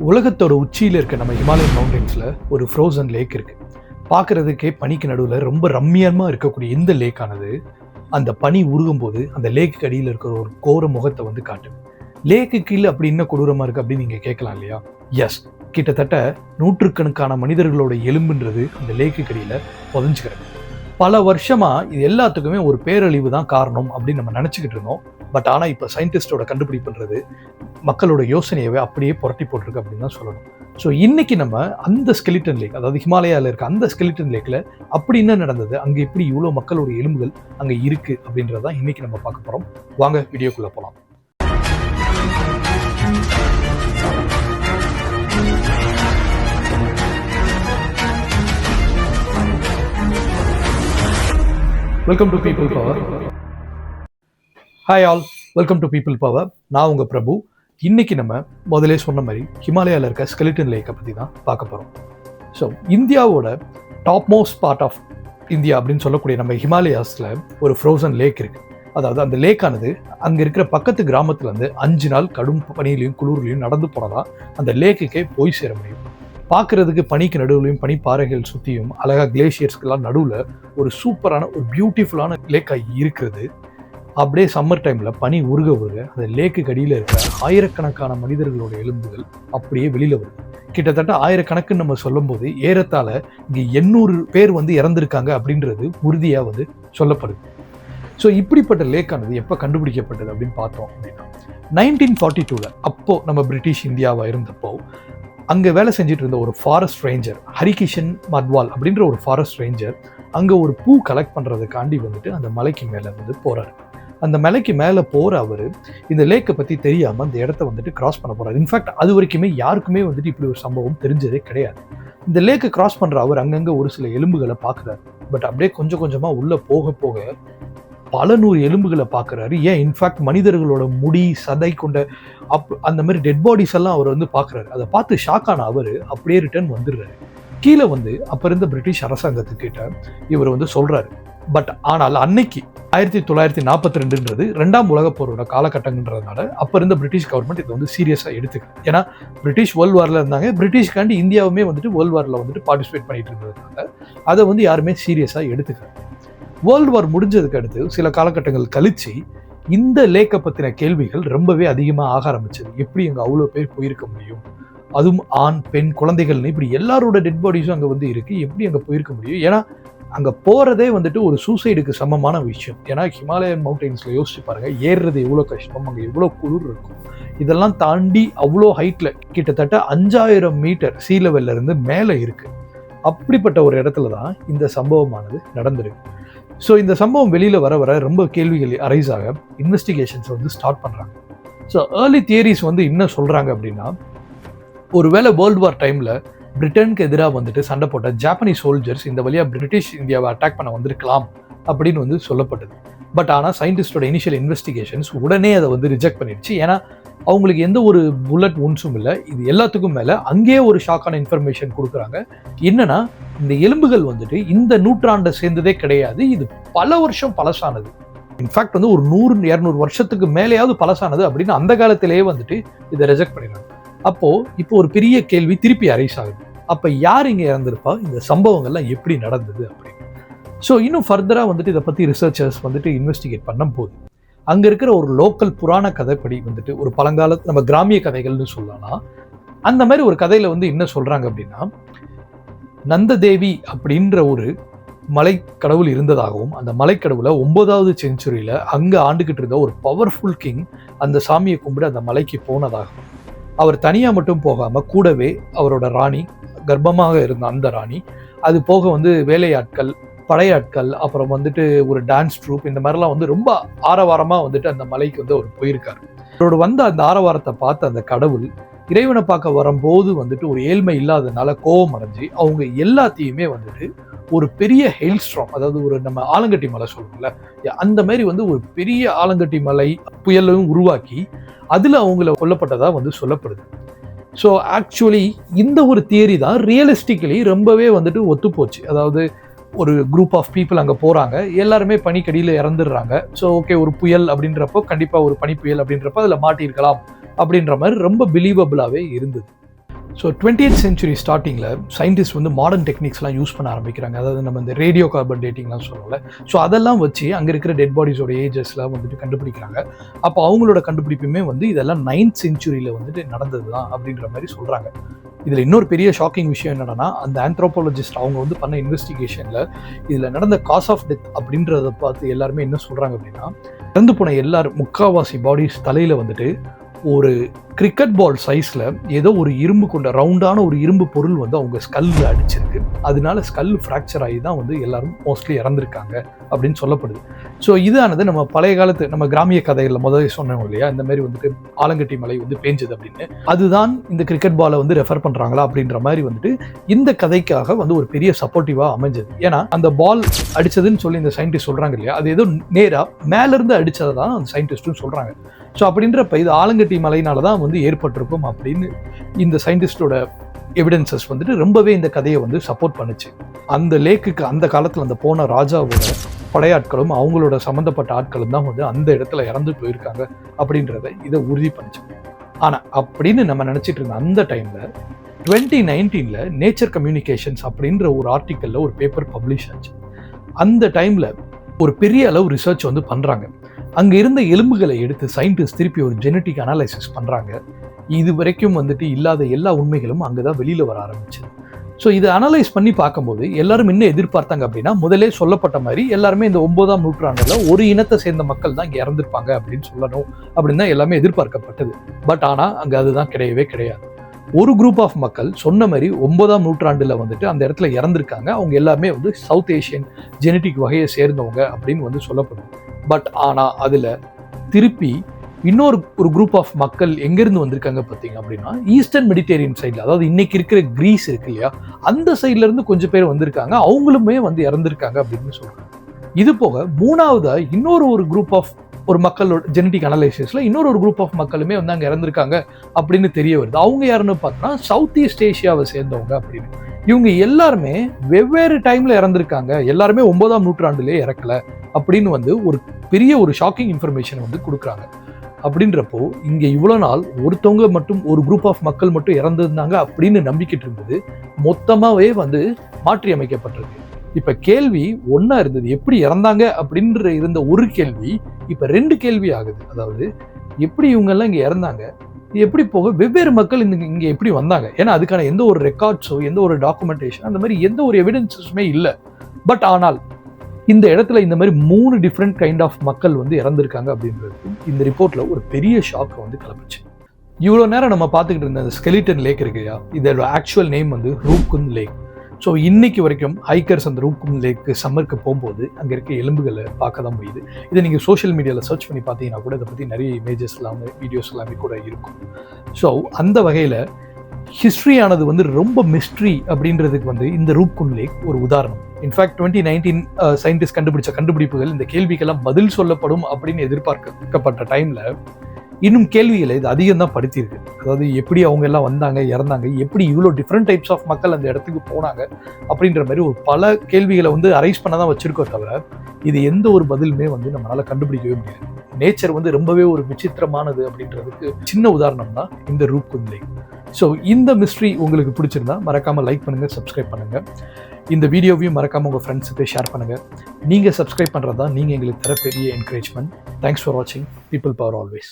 உலகத்தோட உச்சியில் இருக்க நம்ம ஹிமாலயன் மவுண்டன்ஸில் ஒரு ஃப்ரோசன் லேக் இருக்குது பார்க்கறதுக்கே பனிக்கு நடுவில் ரொம்ப ரம்மியமாக இருக்கக்கூடிய இந்த லேக்கானது அந்த பனி உருகும் போது அந்த லேக்கு அடியில் இருக்கிற ஒரு கோர முகத்தை வந்து காட்டும் லேக்கு கீழே அப்படி என்ன கொடூரமாக இருக்குது அப்படின்னு நீங்கள் கேட்கலாம் இல்லையா? எஸ் கிட்டத்தட்ட நூற்றுக்கணக்கான மனிதர்களோட எலும்புன்றது அந்த லேக்கு கடியில் புதஞ்சுக்கிறது பல வருஷமாக இது எல்லாத்துக்குமே ஒரு பேரழிவு தான் காரணம் அப்படின்னு நம்ம நினச்சிக்கிட்டு இருந்தோம். பட் ஆனால் இப்போ சயின்டிஸ்டோட கண்டுபிடிப்புன்றது மக்களோட யோசனையவே அப்படியே புரட்டி போட்டிருக்கு அப்படின்னு தான் சொல்லணும். ஸோ இன்றைக்கி நம்ம அந்த ஸ்கெலிட்டன் லேக் அதாவது ஹிமாலயாவில் இருக்க அந்த ஸ்கெலிட்டன் லேக்கில் அப்படி என்ன நடந்தது? அங்கே எப்படி இவ்வளோ மக்களோட எலும்புகள் அங்கே இருக்குது அப்படின்றதான் இன்னைக்கு நம்ம பார்க்க போகிறோம் வாங்க வீடியோக்குள்ளே போகலாம் welcome to people power hi all welcome to people power நான் உங்கள் பிரபு. இன்னைக்கு நம்ம முதலே சொன்ன மாதிரி ஹிமாலயாவில் இருக்க ஸ்கெலிட்டன் லேக்கை பற்றி தான் பார்க்க போகிறோம் ஸோ இந்தியாவோட top most part of India அப்படின்னு சொல்லக்கூடிய நம்ம ஹிமாலயாஸில் ஒரு ஃப்ரோசன் லேக் இருக்குது அதாவது அந்த லேக்கானது அங்கே இருக்கிற பக்கத்து கிராமத்துலேருந்து அஞ்சு நாள் கடும் பனியிலையும் குளிர்லையும் நடந்து போனதா அந்த லேக்குக்கே போய் சேர முடியும். பார்க்குறதுக்கு பனிக்கு நடுவுலையும் பனிப்பாறைகள் சுற்றியும் அழகாக கிளேஷியர்ஸ்க்கெல்லாம் நடுவில் ஒரு சூப்பரான ஒரு பியூட்டிஃபுல்லான லேக்காக இருக்கிறது. அப்படியே சம்மர் டைமில் பனி உருக உருக அந்த லேக்கு அடியில் இருக்கிற ஆயிரக்கணக்கான மனிதர்களோட எலும்புகள் அப்படியே வெளியில் வருது. கிட்டத்தட்ட ஆயிரக்கணக்குன்னு நம்ம சொல்லும்போது ஏறத்தாழ இங்கே எண்ணூறு பேர் வந்து இறந்துருக்காங்க அப்படின்றது உறுதியாக வந்து சொல்லப்படுது. ஸோ இப்படிப்பட்ட லேக்கானது எப்போ கண்டுபிடிக்கப்பட்டது அப்படின்னு பார்த்தோம் அப்படின்னா நைன்டீன் ஃபார்ட்டி டூவில் அப்போது நம்ம பிரிட்டிஷ் இந்தியாவாக இருந்தப்போ அங்கே வேலை செஞ்சுட்டு இருந்த ஒரு ஃபாரஸ்ட் ரேஞ்சர் ஹரிகிஷன் மத்வால் அப்படின்ற ஒரு ஃபாரஸ்ட் ரேஞ்சர் அங்கே ஒரு பூ கலெக்ட் பண்ணுறதுக்காண்டி வந்துட்டு அந்த மலைக்கு மேலே வந்து போகிறாரு அந்த மலைக்கு மேலே போகிற அவர் இந்த லேக்கை பற்றி தெரியாமல் அந்த இடத்த வந்துட்டு கிராஸ் பண்ண போகிறார் இன்ஃபேக்ட் அது வரைக்குமே யாருக்குமே வந்துட்டு இப்படி ஒரு சம்பவம் தெரிஞ்சதே கிடையாது. இந்த லேக்கை கிராஸ் பண்ணுற அவர் அங்கங்கே ஒரு சில எலும்புகளை பார்க்குறாரு பட் அப்படியே கொஞ்சம் கொஞ்சமாக உள்ளே போக போக பல நூறு எலும்புகளை பார்க்குறாரு. ஏன்? இன்ஃபேக்ட் மனிதர்களோட முடி சதை கொண்ட அப் அந்த மாதிரி டெட் பாடிஸ் எல்லாம் அவர் வந்து பார்க்குறாரு. அதை பார்த்து ஷாக்கான அவர் அப்படியே ரிட்டர்ன் வந்துடுறாரு. கீழே வந்து அப்போ இருந்த பிரிட்டிஷ் அரசாங்கத்துக்கிட்ட இவர் வந்து சொல்கிறாரு பட் ஆனால் அன்னைக்கு ஆயிரத்தி தொள்ளாயிரத்தி நாற்பத்தி ரெண்டுன்றது ரெண்டாம் உலகப் போரோட காலகட்டங்கன்றதுனால அப்போ இருந்த பிரிட்டிஷ் கவர்மெண்ட் இதை வந்து சீரியஸாக எடுத்துக்கல. ஏன்னா பிரிட்டிஷ் வேர்ல்டு வாரில் இருந்தாங்க. பிரிட்டிஷ்காண்டி இந்தியாவுமே வந்துட்டு வேர்ல்டு வாரில் வந்துட்டு பார்ட்டிசிபேட் பண்ணிட்டு இருந்ததுனால அதை வந்து யாருமே சீரியஸாக எடுத்துக்கல. வேர்ல்டு வார் முடிஞ்சதுக்கு அடுத்து சில காலகட்டங்கள் கழிச்சு இந்த லேக்கை பற்றின கேள்விகள் ரொம்பவே அதிகமாக ஆக ஆரம்பிச்சது. எப்படி அங்கே அவ்வளோ பேர் போயிருக்க முடியும்? அதுவும் ஆண் பெண் குழந்தைகள்னு இப்படி எல்லாரோட டெட் பாடிஸும் அங்கே வந்து இருக்குது எப்படி அங்கே போயிருக்க முடியும்? ஏன்னா அங்கே போகிறதே வந்துட்டு ஒரு சூசைடுக்கு சமமான விஷயம். ஏன்னா ஹிமாலயன் மவுண்டெயின்ஸில் யோசிச்சு பாருங்கள் ஏறுறது எவ்வளோ கஷ்டம் அங்கே எவ்வளோ குளிர் இருக்கும். இதெல்லாம் தாண்டி அவ்வளோ ஹைட்டில் கிட்டத்தட்ட அஞ்சாயிரம் மீட்டர் சீ லெவல்லேருந்து மேலே இருக்குது அப்படிப்பட்ட ஒரு இடத்துல தான் இந்த சம்பவமானது நடந்திருக்கு. ஸோ இந்த சம்பவம் வெளியில் வர வர ரொம்ப கேள்விகள் அரைஸ் ஆக இன்வெஸ்டிகேஷன்ஸ் வந்து ஸ்டார்ட் பண்ணுறாங்க ஸோ ஏர்லி தியரிஸ் வந்து என்ன சொல்கிறாங்க அப்படின்னா ஒருவேளை வேர்ல்டு வார் டைமில் பிரிட்டனுக்கு எதிராக வந்துட்டு சண்டை போட்ட ஜாப்பனீஸ் சோல்ஜர்ஸ் இந்த வழியாக பிரிட்டிஷ் இந்தியாவை அட்டாக் பண்ண வந்திருக்கலாம். அப்படின்னு வந்து சொல்லப்பட்டது. பட் ஆனால் சயின்டிஸ்டோட இனிஷியல் இன்வெஸ்டிகேஷன்ஸ் உடனே அதை வந்து ரிஜெக்ட் பண்ணிடுச்சு. ஏன்னா அவங்களுக்கு எந்த ஒரு புல்லட் உன்ஸும் இல்லை. இது எல்லாத்துக்கும் மேலே அங்கேயே ஒரு ஷாக்கான இன்ஃபர்மேஷன் கொடுக்குறாங்க. என்னன்னா இந்த எலும்புகள் வந்துட்டு இந்த நூற்றாண்டை சேர்ந்ததே கிடையாது. இது பல வருஷம் பழசானது. இன்ஃபேக்ட் வந்து ஒரு நூறு இரநூறு வருஷத்துக்கு மேலேயாவது பழசானது அப்படின்னு அந்த காலத்திலேயே வந்துட்டு இதை ரிஜெக்ட் பண்ணிடுறாங்க. அப்போது இப்போ ஒரு பெரிய கேள்வி திருப்பி அரைஸ் ஆகுது. அப்போ யார் இங்கே இறந்திருப்பா? இந்த சம்பவங்கள்லாம் எப்படி நடந்தது அப்படின்னு. ஸோ இன்னும் ஃபர்தராக வந்துட்டு இதை பற்றி ரிசர்ச்சர்ஸ் வந்துட்டு இன்வெஸ்டிகேட் பண்ணும்போது அங்கே இருக்கிற ஒரு லோக்கல் புராண கதைப்படி வந்துட்டு ஒரு பழங்கால நம்ம கிராமிய கதைகள்னு சொல்லலாம் அந்த மாதிரி ஒரு கதையில் வந்து என்ன சொல்கிறாங்க அப்படின்னா நந்ததேவி அப்படின்ற ஒரு மலைக்கடவுள் இருந்ததாகவும் அந்த மலைக்கடவுளை ஒன்பதாவது செஞ்சுரியில் அங்கே ஆண்டுகிட்டு இருந்த ஒரு பவர்ஃபுல் கிங் அந்த சாமியை கும்பிட்டு அந்த மலைக்கு போனதாகவும் அவர் தனியாக மட்டும் போகாமல் கூடவே அவரோட ராணி கர்ப்பமாக இருந்த அந்த ராணி அது போக வந்து வேலையாட்கள் படையாட்கள் அப்புறம் வந்துட்டு ஒரு டான்ஸ் ட்ரூப் இந்த மாதிரிலாம் வந்து ரொம்ப ஆரவாரமாக வந்துட்டு அந்த மலைக்கு வந்து அவர் போயிருக்காரு. அவரோட வந்த அந்த ஆரவாரத்தை பார்த்து அந்த கடவுள் இறைவனை பார்க்க வரும்போது வந்துட்டு ஒரு ஏழ்மை இல்லாதனால கோபம் அடைஞ்சு அவங்க எல்லாத்தையுமே வந்துட்டு ஒரு பெரிய ஹெயில் அதாவது ஒரு நம்ம ஆலங்கட்டி மலை சொல்லுவோம்ல அந்த மாதிரி வந்து ஒரு பெரிய ஆலங்கட்டி மலை புயலையும் உருவாக்கி அதில் அவங்கள கொல்லப்பட்டதாக வந்து சொல்லப்படுது. ஸோ ஆக்சுவலி இந்த ஒரு தியரி தான் ரியலிஸ்டிக்கலி ரொம்பவே வந்துட்டு ஒத்துப்போச்சு. அதாவது ஒரு குரூப் ஆஃப் பீப்புள் அங்கே போகிறாங்க எல்லாருமே பனிக்கடியில் இறந்துடுறாங்க. ஸோ ஓகே ஒரு புயல் அப்படின்றப்போ கண்டிப்பாக ஒரு பனி புயல் அப்படின்றப்போ அதில் மாட்டியிருக்கலாம் அப்படின்ற மாதிரி ரொம்ப பிலீவபிளாகவே இருந்தது. ஸோ டுவெண்ட்டி சென்ச்சுரி ஸ்டார்டிங்கில் சயின்டிஸ்ட் வந்து மாடர்ன் டெக்னிக்ஸ்லாம் யூஸ் பண்ண ஆரம்பிக்கிறாங்க. அதாவது நம்ம இந்த ரேடியோ கார்பன் டேட்டிங்லாம் சொல்லலை ஸோ அதெல்லாம் வச்சு அங்கே இருக்கிற டெட் பாடிஸோட ஏஜஸ்லாம் வந்துட்டு கண்டுபிடிக்கிறாங்க. அப்போ அவங்களோட கண்டுபிடிப்புமே வந்து இதெல்லாம் நைன்த் செஞ்சுரியில் வந்துட்டு நடந்தது தான் அப்படின்ற மாதிரி சொல்கிறாங்க இதில் இன்னொரு பெரிய ஷாக்கிங் விஷயம் என்னென்னா அந்த ஆந்த்ரோபாலஜிஸ்ட் அவங்க வந்து பண்ண இன்வெஸ்டிகேஷனில் இதில் நடந்த காஸ் ஆஃப் டெத் அப்படின்றத பார்த்து எல்லாருமே என்ன சொல்கிறாங்க அப்படின்னா இறந்து போன எல்லாரும் முக்காவாசி பாடிஸ் தலையில் வந்துட்டு ஒரு கிரிக்கெட் பால் சைஸில் ஏதோ ஒரு இரும்பு கொண்ட ரவுண்டான ஒரு இரும்பு பொருள் வந்து அவங்க ஸ்கல்லில் அடிச்சிருக்கு. அதனால ஸ்கல் ஃப்ராக்சர் ஆகி தான் வந்து எல்லாரும் மோஸ்ட்லி இறந்துருக்காங்க அப்படின்னு சொல்லப்படுது. ஸோ இதானது நம்ம பழைய காலத்து நம்ம கிராமிய கதைகளில் முதல்ல சொன்னோம் இல்லையா? இந்த மாதிரி வந்துட்டு ஆலங்கட்டி மலை வந்து பேஞ்சது அப்படின்னு. அதுதான் இந்த கிரிக்கெட் பாலை வந்து ரெஃபர் பண்ணுறாங்களா அப்படின்ற மாதிரி வந்துட்டு இந்த கதைக்காக வந்து ஒரு பெரிய சப்போர்ட்டிவாக அமைஞ்சது. ஏன்னா அந்த பால் அடித்ததுன்னு சொல்லி இந்த சயின்டிஸ்ட் சொல்கிறாங்க இல்லையா? அது ஏதோ நேராக மேலேருந்து அடிச்சதை தான் அந்த சயின்டிஸ்ட்டும் சொல்கிறாங்க ஸோ அப்படின்றப்ப இது ஆலங்கட்டி மலையினால தான் வந்து ஏற்பட்டிருக்கும் அப்படின்னு இந்த சயின்டிஸ்டோட எவிடன்சஸ் வந்துட்டு ரொம்பவே இந்த கதையை வந்து சப்போர்ட் பண்ணுச்சு. அந்த லேக்குக்கு அந்த காலத்தில் அந்த போன ராஜாவோட படையாட்களும் அவங்களோட சம்மந்தப்பட்ட ஆட்களும் தான் வந்து அந்த இடத்துல இறந்து போயிருக்காங்க அப்படின்றத இதை உறுதி பண்ணிச்சு. ஆனால் அப்படின்னு நம்ம நினச்சிட்டு இருந்த அந்த டைமில் டுவெண்ட்டி நைன்டீனில் நேச்சர் கம்யூனிகேஷன்ஸ் அப்படின்ற ஒரு ஆர்டிக்கலில் ஒரு பேப்பர் பப்ளிஷ் ஆச்சு. அந்த டைமில் ஒரு பெரிய அளவு ரிசர்ச் வந்து பண்ணுறாங்க அங்கே இருந்த எலும்புகளை எடுத்து சயின்டிஸ்ட் திருப்பி ஒரு ஜெனட்டிக் அனாலிசிஸ் பண்ணுறாங்க இது வரைக்கும் வந்துட்டு இல்லாத எல்லா உண்மைகளும் அங்கே தான் வெளியில் வர ஆரம்பிச்சது. ஸோ இதை அனலைஸ் பண்ணி பார்க்கும்போது எல்லாரும் என்ன எதிர்பார்த்தாங்க அப்படின்னா முதலே சொல்லப்பட்ட மாதிரி எல்லாருமே இந்த ஒன்பதாம் நூற்றாண்டில் ஒரு இனத்தை சேர்ந்த மக்கள் தான் இங்கே இறந்துருப்பாங்க அப்படின்னு சொல்லணும் அப்படின்னு தான் எல்லாமே எதிர்பார்க்கப்பட்டது. பட் ஆனால் அங்கே அதுதான் கிடையவே கிடையாது. ஒரு குரூப் ஆஃப் மக்கள் சொன்ன மாதிரி ஒன்பதாம் நூற்றாண்டில் வந்துட்டு அந்த இடத்துல இறந்துருக்காங்க. அவங்க எல்லாமே வந்து சவுத் ஏஷியன் ஜெனட்டிக் வகையை சேர்ந்தவங்க அப்படின்னு வந்து சொல்லப்படும். பட் ஆனால் அதில் திருப்பி இன்னொரு ஒரு குரூப் ஆஃப் மக்கள் எங்கேருந்து வந்திருக்காங்க பார்த்தீங்க அப்படின்னா ஈஸ்டர்ன் மெடிடேரியன் சைடில் அதாவது இன்னைக்கு இருக்கிற கிரீஸ் இருக்கு இல்லையா அந்த சைட்லேருந்து கொஞ்சம் பேர் வந்திருக்காங்க அவங்களுமே வந்து இறந்துருக்காங்க அப்படின்னு சொல்கிறாங்க இது போக மூணாவதாக இன்னொரு ஒரு குரூப் ஆஃப் ஒரு மக்களோட ஜெனட்டிக் அனலைசிஸில் இன்னொரு ஒரு குரூப் ஆஃப் மக்களுமே வந்து அங்கே இறந்துருக்காங்க அப்படின்னு தெரிய வருது. அவங்க யாருன்னு பார்த்தோன்னா சவுத் ஈஸ்ட் ஏஷியாவை சேர்ந்தவங்க அப்படின்னு. இவங்க எல்லாருமே வெவ்வேறு டைமில் இறந்துருக்காங்க. எல்லாருமே ஒன்பதாம் நூற்றாண்டுலேயே இறக்கல. அப்படின்னு வந்து ஒரு பெரிய ஒரு ஷாக்கிங் இன்ஃபர்மேஷன் வந்து கொடுக்குறாங்க. அப்படின்றப்போ இங்கே இவ்வளோ நாள் ஒருத்தவங்க மட்டும் ஒரு குரூப் ஆஃப் மக்கள் மட்டும் இறந்துருந்தாங்க அப்படின்னு நம்பிக்கிட்டு இருந்தது மொத்தமாகவே வந்து மாற்றி அமைக்கப்பட்டிருக்கு இப்போ கேள்வி ஒன்றா இருந்தது எப்படி இறந்தாங்க அப்படின்ற இருந்த ஒரு கேள்வி இப்போ ரெண்டு கேள்வி ஆகுது. அதாவது எப்படி இவங்கெல்லாம் இங்கே இறந்தாங்க? எப்படி போக வெவ்வேறு மக்கள் இந்த இங்கே எப்படி வந்தாங்க? ஏன்னா அதுக்கான எந்த ஒரு ரெக்கார்ட்ஸோ எந்த ஒரு டாக்குமெண்டேஷன் அந்த மாதிரி எந்த ஒரு எவிடன்ஸஸுமே இல்லை. பட் ஆனால் இந்த இடத்துல இந்த மாதிரி மூணு டிஃப்ரெண்ட் கைண்ட் ஆஃப் மக்கள் வந்து இறந்துருக்காங்க அப்படின்றது இந்த ரிப்போர்ட்ல ஒரு பெரிய ஷாக்கை வந்து கிளப்பிச்சு. இவ்வளோ நேரம் நம்ம பார்த்துக்கிட்டு இருந்த அந்த ஸ்கெலிட்டன் லேக் இருக்கு இல்லையா? இதோட ஆக்சுவல் நேம் வந்து ரூப்குந்த் லேக் ஸோ இன்னைக்கு வரைக்கும் ஹைக்கர்ஸ் அந்த ரூப்குந்த் லேக்கு சம்மருக்கு போகும்போது அங்கே இருக்க எலும்புகளை பார்க்க தான் முடியுது. இதை நீங்கள் சோஷியல் மீடியாவில் சர்ச் பண்ணி பார்த்தீங்கன்னா கூட இதை பற்றி நிறைய இமேஜஸ் எல்லாமே வீடியோஸ் எல்லாமே கூட இருக்கும். ஸோ அந்த வகையில் ஹிஸ்ட்ரியானது வந்து ரொம்ப மிஸ்ட்ரி அப்படின்றதுக்கு வந்து இந்த ரூப்குந்த் லேக் ஒரு உதாரணம். இன்ஃபேக்ட் டுவெண்ட்டி நைன்டீன் சயின்டிஸ்ட் கண்டுபிடிச்ச கண்டுபிடிப்புகள் இந்த கேள்விக்கெல்லாம் பதில் சொல்லப்படும் அப்படின்னு எதிர்பார்க்கப்பட்ட டைமில் இன்னும் கேள்விகளை இது அதிகம் தான் படுத்தியிருக்கு. அதாவது எப்படி அவங்க எல்லாம் வந்தாங்க இறந்தாங்க எப்படி இவ்வளோ டிஃப்ரெண்ட் டைப்ஸ் ஆஃப் மக்கள் அந்த இடத்துக்கு போனாங்க அப்படின்ற மாதிரி ஒரு பல கேள்விகளை வந்து அரைஸ் பண்ண தான் வச்சுருக்கோம் தவிர இது எந்த ஒரு பதிலுமே வந்து நம்மளால் கண்டுபிடிக்கவே முடியாது. நேச்சர் வந்து ரொம்பவே ஒரு விசித்திரமானது அப்படின்றதுக்கு சின்ன உதாரணம் தான் இந்த ரூப் குந்தை ஸோ இந்த மிஸ்ட்ரி உங்களுக்கு பிடிச்சிருந்தா மறக்காம லைக் பண்ணுங்க சப்ஸ்கிரைப் பண்ணுங்க. இந்த வீடியோவையும் மறக்காம உங்க ஃப்ரெண்ட்ஸுக்கு ஷேர் பண்ணுங்க. நீங்க சப்ஸ்கிரைப் பண்ணுறது தான் நீங்க எங்களுக்கு தர பெரிய என்கரேஜ்மெண்ட் தேங்க்ஸ் ஃபார் வாட்சிங் பீப்புள் பவர் ஆல்வேஸ்